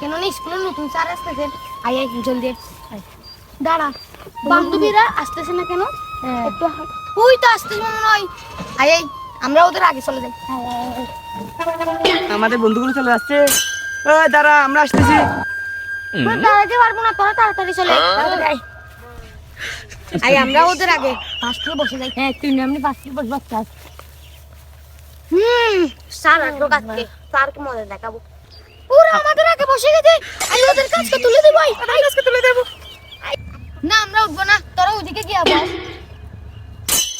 কেন না স্কুলে নতুন স্যার আসতেছে? আই আই জলদি দাঁড়া বান্ধবীরা আসতেছে না কেন? একটু ওই তো আসতেছে মনে হয়। আই আই আমরা ওদের আগে চলে যাই। আমাদের বন্ধুগুলো চলে ও দাঁড়া আমরা আসতেছি। দাঁড়াতে পারব না তোরা তাড়াতাড়ি চলে আয়, তাড়াতাড়ি আই আমরা ওদের আগে ফার্স্টে বসে যাই। হ্যাঁ তুই এমনি ফার্স্টে বসবো চাস হুম স্যার আসব কাজকে স্যারকে মজা দেখাবো। আমাদের আগে বসে গেছে। আই ওদের কাজকে তুলে দেবো ওদের কাজকে তুলে দেবো। না আমরা উঠবো না। তোরা ওদিকে গিয়ে বস।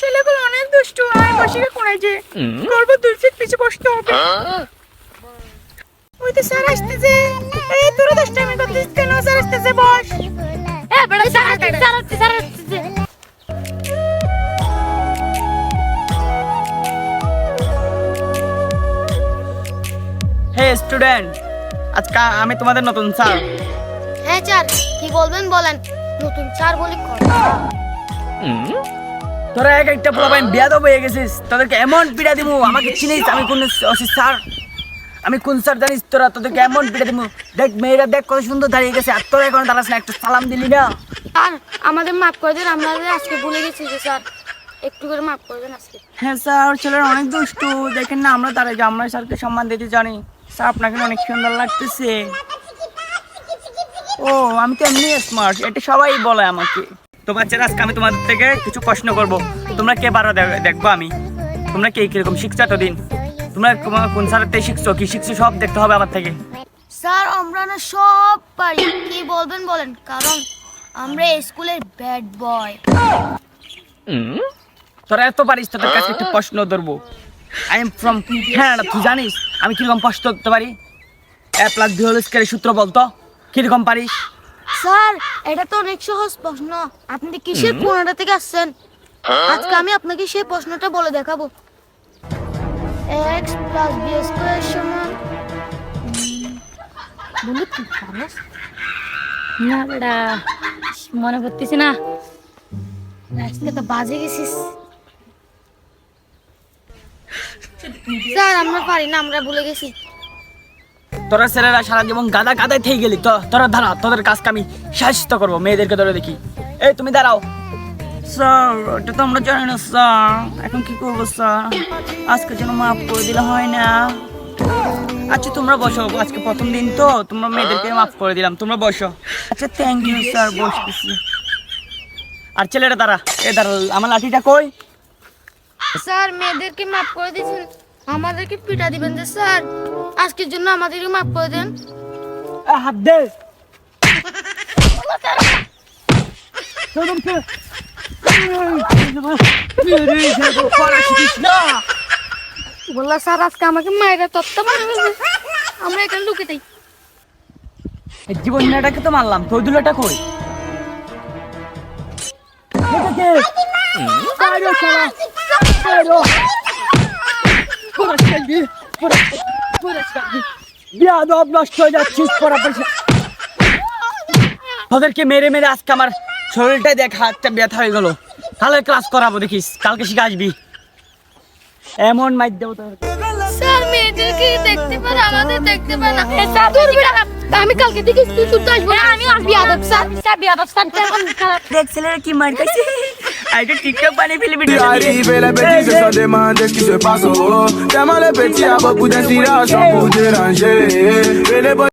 ছেলেগুলো অনেক দুষ্টু আর বসে কোনাইছে করব দুই ফিট পিছে বসতে হবে। ওই তো স্যার আসতেছে। এই তোরা দুষ্টামি করছিস কেন? স্যার আসতেছে বস। এ বড় স্যার আসছে, স্যার আসছে, স্যার আসছে। হে স্টুডেন্ট আজকে আমি তোমাদের নতুন স্যার। হ্যাঁ স্যার। কি বলবেন বলেন। নতুন স্যার বলি তোরা এক একটা পোলাপাইন বিয়াদব হয়ে গেছিস। তোদেরকে এমন পিড়া দিমু আমাকে চিনিস আমি কোন স্যার। আমি কোন স্যার জানিস তোরা তোদেরকে এমন পিড়া দিমু। দেখ মেয়েরা দেখ কত সুন্দর দাঁড়িয়ে গেছে আর তোরা এখন দাঁড়াস না একটু সালাম দিলি না। স্যার আমাদের মাফ করে দেন আমরা আজকে ভুলে গেছি যে স্যার। একটু করে মাফ করে দেন আজকে। হ্যাঁ স্যার ছেলেরা অনেক দুষ্টু। দেখেন না আমরা দাঁড়াই যে আমরা স্যারকে সম্মান দিতে জানি। আপনাকে অনেক সুন্দর লাগতেছে। ও আমি তো এমনি স্মার্ট এটা সবাই বলে আমাকে। তো বাচ্চারা আজকে আমি তোমাদের থেকে কিছু প্রশ্ন করব। তোমরা কে বারো দেখব আমি? তোমরা কে কীরকম শিখছো এতদিন? তোমরা কোন- কোন স্যারের থেকে শিখছো? কি শিখছো? সব দেখতে হবে আমার থেকে। স্যার আমরা না সব পারি। কি বলবেন বলেন? কারণ আমরা স্কুলের ব্যাড বয় তোরা এত পারিস তোদের কাছে একটা প্রশ্ন ধরবো। আই এম ফ্রম কানাডা তুই জানিস? আমি কীরকম প্রশ্ন করতে পারি? এ প্লাস বি হোল স্কয়ারের সূত্র বলতো। কীরকম পারিস? স্যার এটা তো অনেক সহজ প্রশ্ন। আপনি কিসের কোনাটা থেকে আসছেন? আজকে আমি আপনাকে সেই প্রশ্নটা বলে দেখাবো। এক্স প্লাস বি স্কোয়ার সমান বন্ধু তুই পারস না বেটা মনে করতেছি না। আজকে তো বাজে গেছিস। স্যার আমরা পারি না আমরা ভুলে গেছি। তোরা ছেলেরা সারা জীবন গাদা গাদায় থেকে গেলি তো তোরা দাঁড়া তোদের কাজকে আমি সাহায্য করব মেয়েদেরকে ধরে দেখি। এই তুমি দাঁড়াও। স্যার এটা তো আমরা জানি না স্যার। এখন কি করব স্যার? আজকে যেন মাফ করে দিলে হয় না। আচ্ছা তোমরা বসো আজকে প্রথম দিন তো তোমরা মেয়েদেরকে মাফ করে দিলাম তোমরা বসো। আচ্ছা থ্যাংক ইউ স্যার বসতেছি। আর ছেলেরা দাঁড়া এ দাঁড়া আমার লাঠিটা কই? স্যার মেয়েদেরকে মাফ করে দিয়েছেন। আমাদেরকে পিটা দিবেন যে স্যার। আজকের জন্য আমাদেরকে মাফ করে দেন। হাত দে। বললা স্যার আজকে আমাকে মায়েরা তত্ত্ব আমরা এখানে লুকে তাই এই জীবন মেয়েটাকে তো মারলাম তোর দুলাটা কই এটাকে? বাইরে শালা, বাইরে। পড়াশোনা দিয়ে, পড়াশোনা, পড়াশোনা দিয়ে। বেয়াদব নষ্ট হয়ে যাচ্ছিস পড়া পড়া তোদেরকে মেরে মেরে আজকে আমার শরীরটা দেখ হাতটা ব্যথা হয়ে গেল। তাহলে ক্লাস করাবো দেখিস কালকে শিখে আসবি। এমন মাইর দেবো তোদেরকে স্যার মেয়েদেরকে দেখতে পারে আমাদের দেখতে পারে না। বিটা আমি কালকে থেকে তুই শুদ্ধ আসব। আমি আসবি আদব স্যার। স্যার বিয়াদব স্যার। দেখ ছেলেরা কি মার খাইছে। Arrêtez TikTok, pas les filles, J'arrive et les petits se sont ce qui se passe oh, oh. les petits a beaucoup d'inspiration pour déranger.